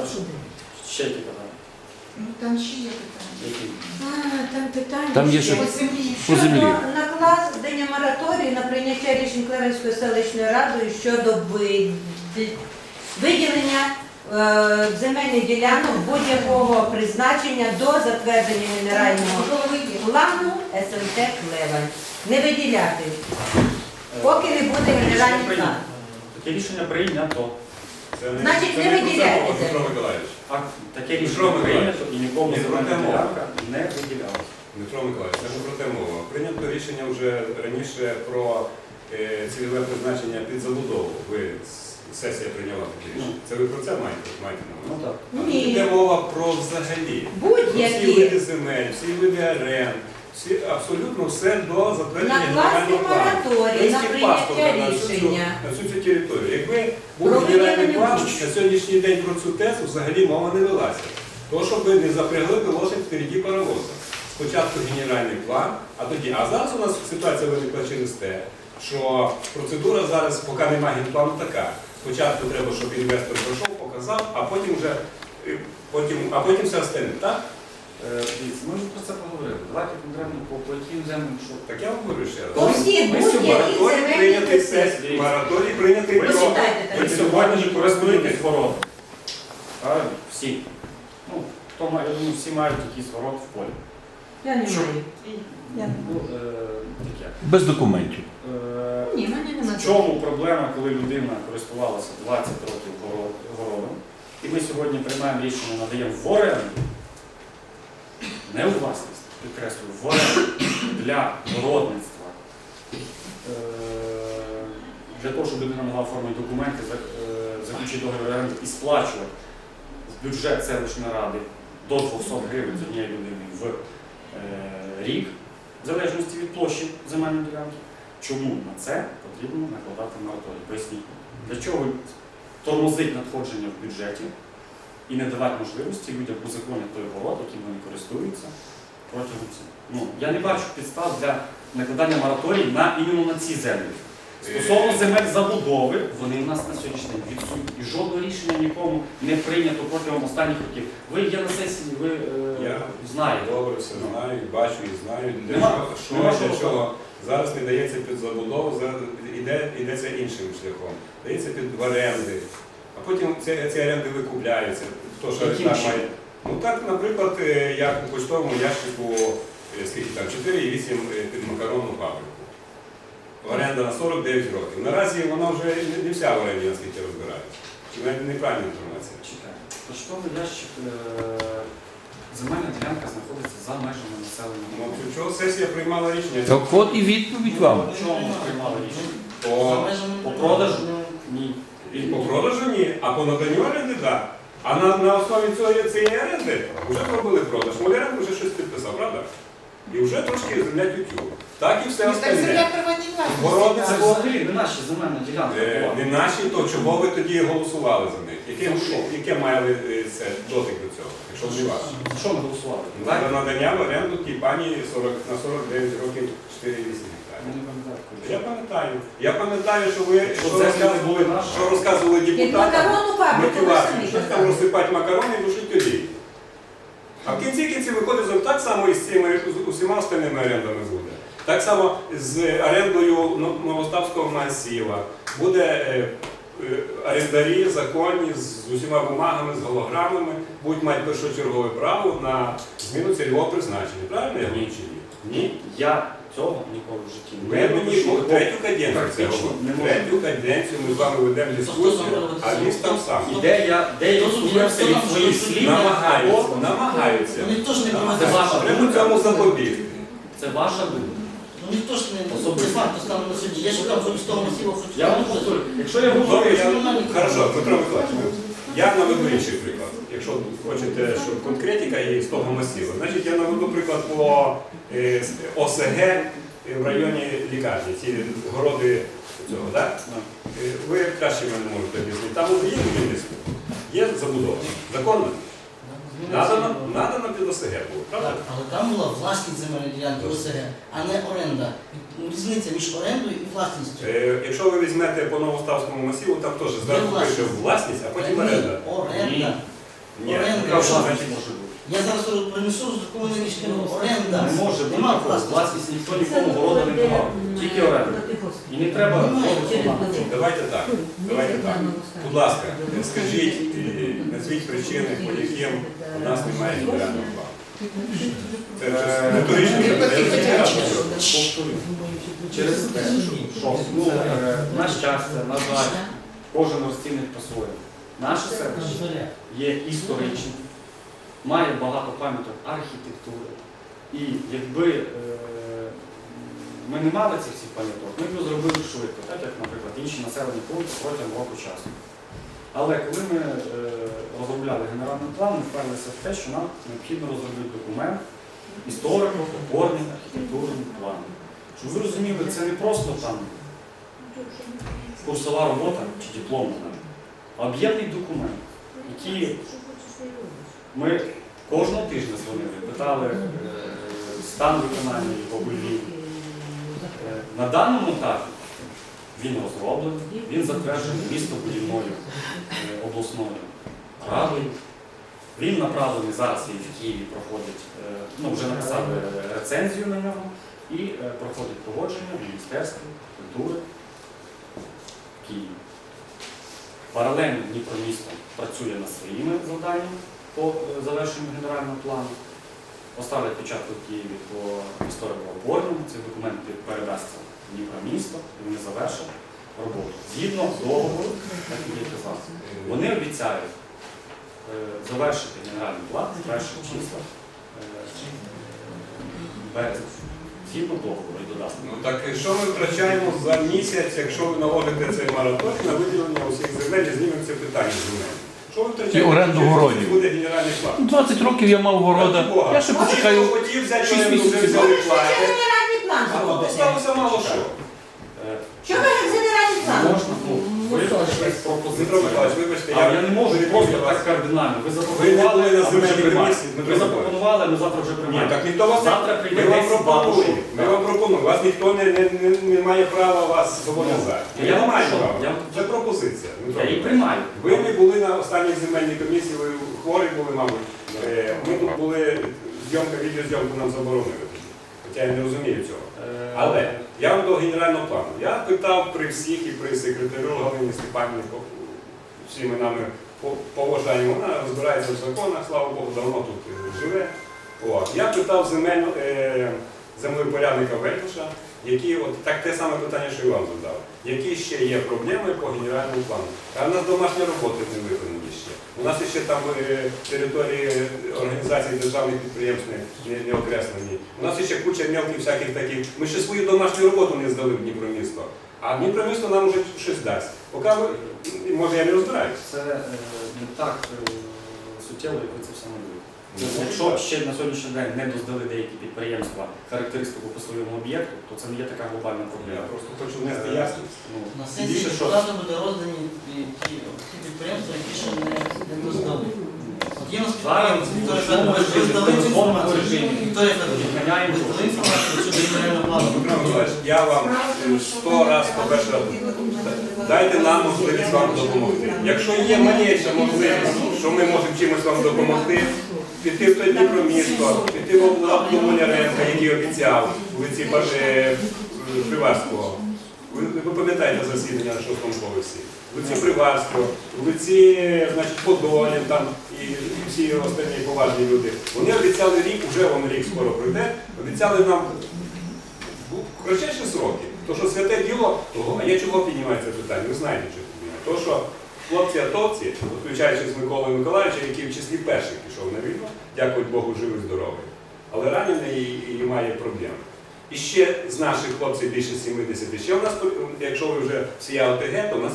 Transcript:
Хорошо. Ще які питання? Ну там ще є питання. Які? А, Там питання. Там є ще. ще По землі. по землі. Щодо накладення мораторію на прийняття рішень Клевенською селищною радою щодо ви- виділення е, земельних ділянок будь-якого призначення до затвердження генерального плану СМТ Клевень. Не виділяти, поки не буде Таке рішення план. Таке рішення прийнято. Це не- Значить, це не про це мова, Петро. Миколаївич. А таке рішення прийнято і нікому Ні, земельна про мова. ділянка не виділялася. Дмитро Миколаївич, це ж про те мова. Прийнято рішення вже раніше про е, цільове призначення під забудову. Ви с- сесія прийняла таке рішення. Це ви про це маєте, маєте на Ну так. Ні. Йде мова про взагалі. Всі Будь-які види земель, всі види орен, всі, абсолютно все до затвердження накласти генерального плану. мораторій на Український паспорт на цю- рішення. на всю цю територію. Якби був генеральний план, на сьогоднішній день про цю тезу взагалі мова не велася. То, щоб не запрягли колосить впереді паровоза. Спочатку генеральний план, а тоді. А зараз у нас ситуація виникла через те, що процедура зараз, поки немає генплану, така. Спочатку треба, щоб інвестор пройшов, показав, а потім вже е, потім, а потім все остальне. Так? Е, Дивіться, ми вже про це поговорили. Давайте конкретно по, по яким землям, що Так я вам говорю ще раз. По всім Ми сьогодні прийнятий ділянки. сесії. Мораторій прийнятий Ви про. Ви там. сьогодні ж користуєтесь городом. Правильно? Всі. Ну, хто має, я думаю, всі мають якийсь город в полі. Я не Що? маю. Я не Ну, е, таке. Без документів. Е, Ні, в мене немає. В чому проблема, коли людина користувалася 20 років горо- городом, і ми сьогодні приймаємо рішення, надаємо в оренду, не у власність, підкреслюю, в для городництва, е, для того, щоб людина могла оформити документи, е, заключити договір оренди і сплачувати в бюджет селищної ради до 200 гривень з однієї людини в е, рік, в залежності від площі земельної ділянки. Чому на це потрібно накладати мораторій? Поясніть. Для чого тормозить надходження в бюджеті і не давати можливості людям узаконити той город, яким вони користуються протягом цього. Ну, я не бачу підстав для накладання мораторій на іменно на ці землі. Стосовно земель забудови, вони в нас на сьогоднішній день відсутні. І жодного рішення нікому не прийнято протягом останніх років. Ви є на сесії, ви е, Я знаєте. Добре, все знаю, бачу і знаю. Для Нема- чого, що нема для що чого зараз не дається під забудову, зараз іде, йдеться іншим шляхом. Дається під оренди, а потім ці, ці оренди викупляються. Хто що Яким так чином? має. Ну так, наприклад, е, як у почтовому ящику, е, скільки там, 4,8 е, під макаронну фабрику. Оренда на 49 років. Наразі вона вже не- не вся в оренді, наскільки розбирається. Чи навіть неправильна інформація? Чекай. Поштовий ящик, е, земельна ділянка знаходиться за межами населеного Ну, пункту. чого сесія приймала рішення? Так от і відповідь вам. Чому приймали рішення? По, По продажу? Ні. І по продажу ні, а по наданню оренди так. А на, на основі цього, цієї оренди вже зробили продаж. Муляренко вже щось підписав, правда? І вже трошки земля тютю. Так і все Ну, Так земля остальне. приватні Городниця Це власності. взагалі не наші земельна ділянка. Е, була. Не наші, то чого ви тоді голосували за них? Яке, яке мали е, це дотик до цього, якщо не? За що ми голосували? Ну, За надання в оренду тій пані 40, на 49 років 4,8 Я гектарів. не пам'ятаю. коли. Я пам'ятаю. Я пам'ятаю, що ви Що що розказували, що розказували депутатам. макаронну фабрику ви самі щось там розсипати макарони і душить людей. А в кінці кінці виходить так само і з цими з усіма остальними орендами буде. Так само з орендою Новоставського масіва. Буде е, орендарі законні з усіма бумагами, з голограмами, будуть мати першочергове право на зміну цільового призначення. Правильно я говорю чи ні? Ні? Я цього ніколи в житті Ми не мені допущу. третю каденцію це говоримо. Третю каденцію ми з вами ведемо дискусію, а він там сам. І де я, де я відступився від своїх слів, Намагаються, намагаються. Ну ніхто ж не Це проведе. ваша Треба цьому запобігти. Це ваша думка. Ну ніхто ж не Особисто. факт стане на суді. Я ж там з того масива хочу. Я якщо я говорю, я... Хорошо, Петро Миколаївич, я наведу інший приклад. Якщо хочете, щоб конкретика і з того масиву. Значить, я наведу приклад по е, ОСГ в районі лікарні, ці городи цього, так? Е, Ви краще мене можете об'яснити. Там є будівництво, є забудова. Законно? Надано, надана під ОСГ було, правда? Так, але там була власність земельної ділянки ОСГ, а не оренда. Різниця між орендою і власністю. Е, Якщо ви візьмете по Новоставському масиву, там теж зразу пише власність, а потім оренда. ні, оренда. Оренда. така я зараз принесу роздруковане рішення, оренда. Не може бути Нема такого. власності. Власність ніхто нікому города не давав. Тільки оренда. І не треба Немає. городу Давайте так. Давайте так. Будь ласка, скажіть, е, назвіть причини, по яким у нас немає генерального плану. Це вже риторичне запитання. Через те, що ну, е, на щастя, на жаль, кожен розцінить по-своєму. Наше селище є історичним, має багато пам'яток архітектури. І якби е, ми не мали цих всіх пам'яток, ми б зробили швидко, так як, наприклад, інші населені пункти протягом року часу. Але коли ми е, розробляли генеральний план, ми вперлися в те, що нам необхідно розробити документ історико-опорний архітектурний план. Щоб ви розуміли, це не просто там курсова робота чи диплом, а об'ємний документ, який ми кожного тижня дзвонили, питали е, стан виконання його вивів. Е, На даному етапі він розроблений, він затверджений містобудівною е, обласною радою. Він направлений зараз і в Києві проходить, ну вже написали рецензію на нього і проходить погодження в Міністерстві культури в Києві. Паралельно Дніпромісто працює над своїми завданнями по е, завершенню генерального плану. Поставлять початку Києві по історико-опорному, ці документи передасться в Дніпромісто, і вони завершать роботу. Згідно договору, як я казав, вони обіцяють е, завершити генеральний план з перших числа е, березня. Згідно договору і додатку. Ну так що ми втрачаємо за місяць, якщо ви наложите цей мараторій на виділення усіх земель і знімемо це питання земель? Що ви втрачаєте? І оренду городів. Буде генеральний план. 20 років я мав города. Я ще почекаю. Хто хотів взяти шість оренду, вже місяців. взяли плати. генеральний план А зробите? сталося мало що. Е, Що ви як генеральний план? Можна, ну, ви прийшли з Дмитро вибачте, я не можу перебив просто вас. так кардинально. Ви запропонували, були на а ми вже земельній приймаємо. комісії, Дмитро Ви запропонували, ми завтра вже Ні, приймаємо. так ніхто вас Завтра прийде Ми вам 10 пропонуємо. бабушек. Ми вам пропонуємо. Вас ніхто не, не, не, не має права вас зобов'язати. Ну, я не вам маю що? права. Я- Це пропозиція. Дмитро Я її Миколаївич. приймаю. Ви не були на останній земельній комісії, ви хворі були, мабуть. Е, Ми тут були, зйомка, відеозйомку нам заборонили. Хоча я не розумію цього. Е, Але я вам до генерального плану. Я питав при всіх і при секретарю Галині Степанівні, всіми нами по- поважаємо, вона розбирається в законах, слава Богу, давно тут живе. От. Я питав земель, е, землепорядника Вельмуша, які, от так те саме питання, що і вам задав. Які ще є проблеми по генеральному плану? А в нас домашні роботи не виконані ще. У нас ще там е, території організацій державних підприємств не, не, окреслені. У нас ще куча мелких всяких таких. Ми ще свою домашню роботу не здали в Дніпромісто. А Дніпромісто нам вже щось дасть. Поки може я не розбираюсь. Це е, не так е, суттєво, як ви це все малюєте. Ну, Якщо ще на сьогоднішній день не доздали деякі підприємства характеристику по своєму об'єкту, то це не є така глобальна Я проблема. просто хочу внести Е, ясність. Ну, На більше що? депутату буде роздані ті, підприємства, які ще не, не доздали. От є у нас Зараз підприємці, в Вікторія ручному Федорович, ви режимі, здали цю інформацію? режимі. Вікторія Федорович, здали інформацію я вам е, сто раз по-перше, дайте нам можливість вам допомогти. Якщо є малейша можливість, що ми можемо чимось вам допомогти, піти в той Дніпромісто, піти в область Муляренка, який обіцяв в лиці е, Приварського. Ви, ви пам'ятаєте засідання на шостому поверсі? В лиці Приварського, в лиці, значить, Подолін там і всі останні поважні люди. Вони обіцяли рік, вже воно рік скоро пройде, обіцяли нам кратчайші сроки. То, що святе діло, того, а я чого піднімаю це питання? Ви знаєте, що піднімаю. То, що хлопці атовці, включаючи з Миколою Миколаївичем, який в числі перших пішов на війну, дякують Богу, живий здоровий. Але ранений і, і має проблеми. І ще з наших хлопців більше 70. Ще у нас, якщо ви вже всія ОТГ, то у нас